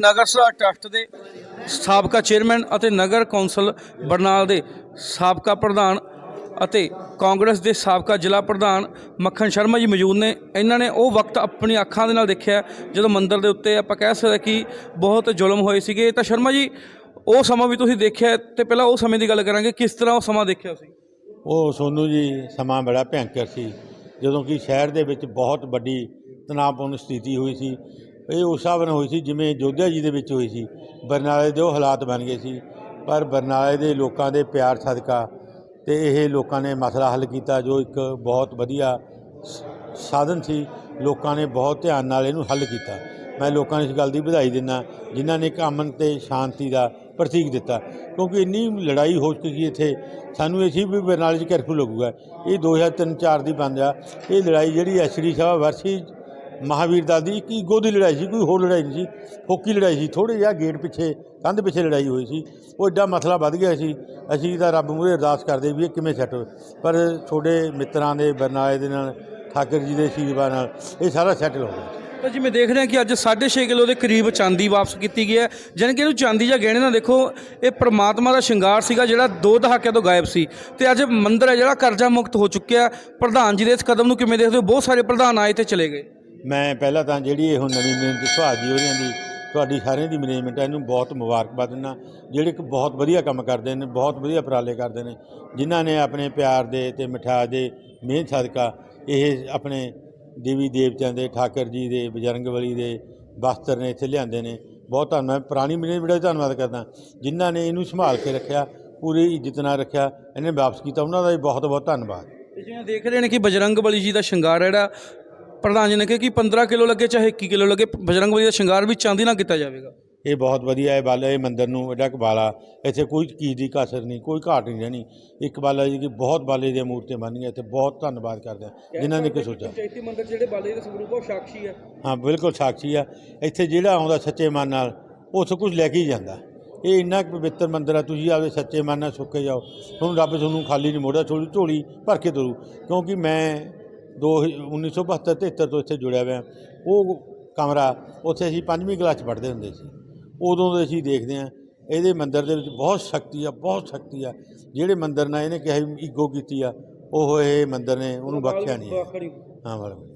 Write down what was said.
ਨਗਰ ਸਭਾ trust ਦੇ ਸਾਬਕਾ chairman ਅਤੇ ਨਗਰ ਕੌਂਸਲ ਬਰਨਾਲ ਦੇ ਸਾਬਕਾ ਪ੍ਰਧਾਨ ਅਤੇ ਕਾਂਗਰਸ ਦੇ ਸਾਬਕਾ ਜ਼ਿਲ੍ਹਾ ਪ੍ਰਧਾਨ ਮੱਖਣ ਸ਼ਰਮਾ ਜੀ ਮੌਜੂਦ ਨੇ। ਇਹਨਾਂ ਨੇ ਉਹ ਵਕਤ ਆਪਣੀ ਅੱਖਾਂ ਦੇ ਨਾਲ ਦੇਖਿਆ ਜਦੋਂ ਮੰਦਰ ਦੇ ਉੱਤੇ ਆਪਾਂ ਕਹਿ ਸਕਦੇ ਕਿ ਬਹੁਤ ਜ਼ੁਲਮ ਹੋਏ ਸੀਗੇ। ਤਾਂ ਸ਼ਰਮਾ ਜੀ, ਉਹ ਸਮਾਂ ਵੀ ਤੁਸੀਂ ਦੇਖਿਆ ਤੇ ਪਹਿਲਾਂ ਉਹ ਸਮੇਂ ਦੀ ਗੱਲ ਕਰਾਂਗੇ। ਕਿਸ ਤਰ੍ਹਾਂ ਉਹ ਸਮਾਂ ਦੇਖਿਆ ਸੀ ਉਹ ਸੋਨੂ ਜੀ, ਸਮਾਂ ਬੜਾ ਭਿਅੰਕਰ ਸੀ। ਜਦੋਂ ਕਿ ਸ਼ਹਿਰ ਦੇ ਵਿੱਚ ਬਹੁਤ ਵੱਡੀ ਤਣਾਅਪੂਰਨ ਸਥਿਤੀ ਹੋਈ ਸੀ। ਇਹ ਉਸ ਹਿਸਾਬ ਨਾਲ ਹੋਈ ਸੀ ਜਿਵੇਂ ਜੋਧਿਆ ਜੀ ਦੇ ਵਿੱਚ ਹੋਈ ਸੀ। ਬਰਨਾਲੇ ਦੇ ਉਹ ਹਾਲਾਤ ਬਣ ਗਏ ਸੀ। ਪਰ ਬਰਨਾਲੇ ਦੇ ਲੋਕਾਂ ਦੇ ਪਿਆਰ ਸਦਕਾ ਤੇ ਇਹ ਲੋਕਾਂ ਨੇ ਮਸਲਾ ਹੱਲ ਕੀਤਾ ਜੋ ਇੱਕ ਬਹੁਤ ਵਧੀਆ ਸਾਧਨ ਸੀ। ਲੋਕਾਂ ਨੇ ਬਹੁਤ ਧਿਆਨ ਨਾਲ ਇਹਨੂੰ ਹੱਲ ਕੀਤਾ। ਮੈਂ ਲੋਕਾਂ ਨੂੰ ਇਸ ਗੱਲ ਦੀ ਵਧਾਈ ਦਿੰਦਾ, ਜਿਨ੍ਹਾਂ ਨੇ ਇੱਕ ਅਮਨ ਤੇ ਸ਼ਾਂਤੀ ਦਾ ਪ੍ਰਤੀਕ ਦਿੱਤਾ। ਕਿਉਂਕਿ ਇੰਨੀ ਲੜਾਈ ਹੋ ਚੁੱਕੀ ਇੱਥੇ, ਸਾਨੂੰ ਇਹ ਸੀ ਵੀ ਬਰਨਾਲੇ 'ਚ ਕਰਫਿਊ ਲੱਗੂਗਾ। ਇਹ 2003-4 ਦੀ ਬੰਦ ਆ ਇਹ ਲੜਾਈ ਜਿਹੜੀ ਐਸਡੀ ਸਾਹਿਬ ਵਰਸੀ ਮਹਾਵੀਰ ਦਾਸ ਦੀ ਇੱਕ ਈਗੋ ਦੀ ਲੜਾਈ ਸੀ, ਕੋਈ ਹੋਰ ਲੜਾਈ ਨਹੀਂ ਸੀ। ਹੋਕੀ ਲੜਾਈ ਸੀ ਥੋੜੇ ਜਿਹਾ ਗੇਟ ਪਿੱਛੇ, ਕੰਧ ਪਿੱਛੇ ਲੜਾਈ ਹੋਈ ਸੀ। ਉਹ ਐਡਾ ਮਸਲਾ ਵੱਧ ਗਿਆ ਸੀ। ਅਸੀਂ ਤਾਂ ਰੱਬ ਮੂਹਰੇ ਅਰਦਾਸ ਕਰਦੇ ਵੀ ਇਹ ਕਿਵੇਂ ਸੈੱਟ ਹੋਵੇ ਪਰ ਤੁਹਾਡੇ ਮਿੱਤਰਾਂ ਦੇ ਬਰਨਾਲੇ ਦੇ ਨਾਲ, ਠਾਕਰ ਜੀ ਦੇ ਆਸ਼ੀਰਵਾਦ ਨਾਲ ਇਹ ਸਾਰਾ ਸੈਟਲ ਹੋ ਗਿਆ। ਤਾਂ ਜਿਵੇਂ ਦੇਖ ਰਹੇ ਹਾਂ ਕਿ ਅੱਜ 6.5 ਕਿਲੋ ਦੇ ਕਰੀਬ ਚਾਂਦੀ ਵਾਪਸ ਕੀਤੀ ਗਈ ਹੈ। ਜਾਣੀ ਕਿ ਇਹਨੂੰ ਚਾਂਦੀ ਜਾਂ ਗਹਿਣੇ ਨਾ ਦੇਖੋ, ਇਹ ਪ੍ਰਮਾਤਮਾ ਦਾ ਸ਼ਿੰਗਾਰ ਸੀਗਾ ਜਿਹੜਾ ਦੋ ਦਹਾਕਿਆਂ ਤੋਂ ਗਾਇਬ ਸੀ। ਤੇ ਅੱਜ ਮੰਦਿਰ ਹੈ ਜਿਹੜਾ ਕਰਜ਼ਾ ਮੁਕਤ ਹੋ ਚੁੱਕਿਆ। ਪ੍ਰਧਾਨ ਜੀ ਦੇ ਇਸ ਕਦਮ ਨੂੰ ਕਿਵੇਂ ਦੇਖਦੇ ਹੋ? ਬਹੁਤ ਸਾਰੇ ਪ੍ਰਧਾਨ ਆਏ ਤੇ ਚਲੇ ਗਏ। ਮੈਂ ਪਹਿਲਾਂ ਤਾਂ ਜਿਹੜੀ ਇਹ ਹੁਣ ਨਵੀਂ ਮਿਹਨਤ ਸੁਹਾਜ ਜੀ ਹੋਰੀਆਂ ਦੀ, ਤੁਹਾਡੀ ਸਾਰਿਆਂ ਦੀ ਮੈਨੇਜਮੈਂਟ ਹੈ ਇਹਨੂੰ ਬਹੁਤ ਮੁਬਾਰਕਬਾਦ ਦਿੰਦਾ। ਜਿਹੜੇ ਕਿ ਬਹੁਤ ਵਧੀਆ ਕੰਮ ਕਰਦੇ ਨੇ, ਬਹੁਤ ਵਧੀਆ ਉਪਰਾਲੇ ਕਰਦੇ ਨੇ, ਜਿਨ੍ਹਾਂ ਨੇ ਆਪਣੇ ਪਿਆਰ ਦੇ ਤੇ ਮਿਠਾਸ ਦੇ ਮਿਹਨਤ ਸਦਕਾ ਇਹ ਆਪਣੇ ਦੇਵੀ ਦੇਵਤਿਆਂ ਦੇ, ਠਾਕਰ ਜੀ ਦੇ ਬਜਰੰਗਬਲੀ ਦੇ, ਬਸਤਰ ਨੇ ਇੱਥੇ ਲਿਆਂਦੇ ਨੇ। ਬਹੁਤ ਧੰਨਵਾਦ ਪੁਰਾਣੀ ਮੈਨੇਜਮੈਂਟ ਦਾ ਧੰਨਵਾਦ ਕਰਦਾ। ਜਿਨ੍ਹਾਂ ਨੇ ਇਹਨੂੰ ਸੰਭਾਲ ਕੇ ਰੱਖਿਆ, ਪੂਰੀ ਇੱਜ਼ਤ ਨਾਲ ਰੱਖਿਆ, ਇਹਨੇ ਵਾਪਸ ਕੀਤਾ, ਉਹਨਾਂ ਦਾ ਵੀ ਬਹੁਤ ਬਹੁਤ ਧੰਨਵਾਦ। ਜਿਵੇਂ ਦੇਖ ਰਹੇ ਨੇ ਕਿ ਬਜਰੰਗ ਬਲੀ ਜੀ ਦਾ ਸ਼ਿੰਗਾਰ ਜਿਹੜਾ ਪ੍ਰਧਾਨ ਜੀ ਨੇ ਕਿਹਾ ਕਿ 15 ਕਿਲੋ ਲੱਗੇ ਚਾਹੇ 21 ਕਿਲੋ ਲੱਗੇ ਬਜਰੰਗ ਬਲੀ ਦਾ ਸ਼ਿੰਗਾਰ ਵੀ ਚਾਂਦੀ ਨਾਲ ਕੀਤਾ ਜਾਵੇਗਾ। ਇਹ ਬਹੁਤ ਵਧੀਆ ਹੈ ਬਾਲਾ ਇਹ ਮੰਦਿਰ ਨੂੰ ਐਡਾ ਕੁ ਬਾਲਾ ਇੱਥੇ ਕੋਈ ਚੀਜ਼ ਦੀ ਕਸਰ ਨਹੀਂ ਕੋਈ ਘਾਟ ਨਹੀਂ ਰਹਿਣੀ। ਇੱਕ ਬਾਲਾ ਜੀ ਦੀ ਬਹੁਤ ਬਾਲੇ ਦੀਆਂ ਮੂਰਤੀਆਂ ਬਣੀਆਂ ਇੱਥੇ ਬਹੁਤ ਧੰਨਵਾਦ ਕਰਦੇ ਹਾਂ ਜਿਨ੍ਹਾਂ ਨੇ ਕਿ ਸੋਚਿਆ। ਪੰਚਾਇਤੀ ਮੰਦਿਰ ਜਿਹੜੇ ਬਾਲੇ ਦੇ ਸਰੂਪ ਉਹ ਸਾਖੀ ਹੈ ਹਾਂ ਬਿਲਕੁਲ ਸਾਖੀ ਆ। ਇੱਥੇ ਜਿਹੜਾ ਆਉਂਦਾ ਸੱਚੇ ਮਨ ਨਾਲ ਉਹ ਸਭ ਕੁਝ ਲੈ ਕੇ ਹੀ ਜਾਂਦਾ। ਇਹ ਇੰਨਾ ਕੁ ਪਵਿੱਤਰ ਮੰਦਿਰ ਆ ਤੁਸੀਂ ਆਪਦੇ ਸੱਚੇ ਮਨ ਨਾਲ ਸੁੱਕੇ ਜਾਓ। ਤੁਹਾਨੂੰ ਰੱਬ ਤੁਹਾਨੂੰ ਖਾਲੀ ਨਹੀਂ ਮੋੜਦਾ ਝੋਲੀ ਝੋਲੀ ਭਰ ਕੇ ਤੁਰੂ ਕਿਉਂਕਿ ਮੈਂ ਦੋ 1972 73 ਤੋਂ ਇੱਥੇ ਜੁੜਿਆ ਹੋਇਆ। ਉਹ ਕਮਰਾ ਉੱਥੇ ਅਸੀਂ ਪੰਜਵੀਂ ਕਲਾਸ 'ਚ ਪੜ੍ਹਦੇ ਹੁੰਦੇ ਸੀ। ਉਦੋਂ ਦੇ ਅਸੀਂ ਦੇਖਦੇ ਹਾਂ ਇਹਦੇ ਮੰਦਿਰ ਦੇ ਵਿੱਚ ਬਹੁਤ ਸ਼ਕਤੀ ਆ ਬਹੁਤ ਸ਼ਕਤੀ ਆ। ਜਿਹੜੇ ਮੰਦਿਰ ਨਾਲ ਇਹਨੇ ਕਿਹਾ ਈਗੋ ਕੀਤੀ ਆ ਉਹ ਇਹ ਮੰਦਿਰ ਨੇ ਉਹਨੂੰ ਬਖਸ਼ਿਆ ਨਹੀਂ ਹੈ। ਹਾਂ ਵਾਹਿਗੁਰੂ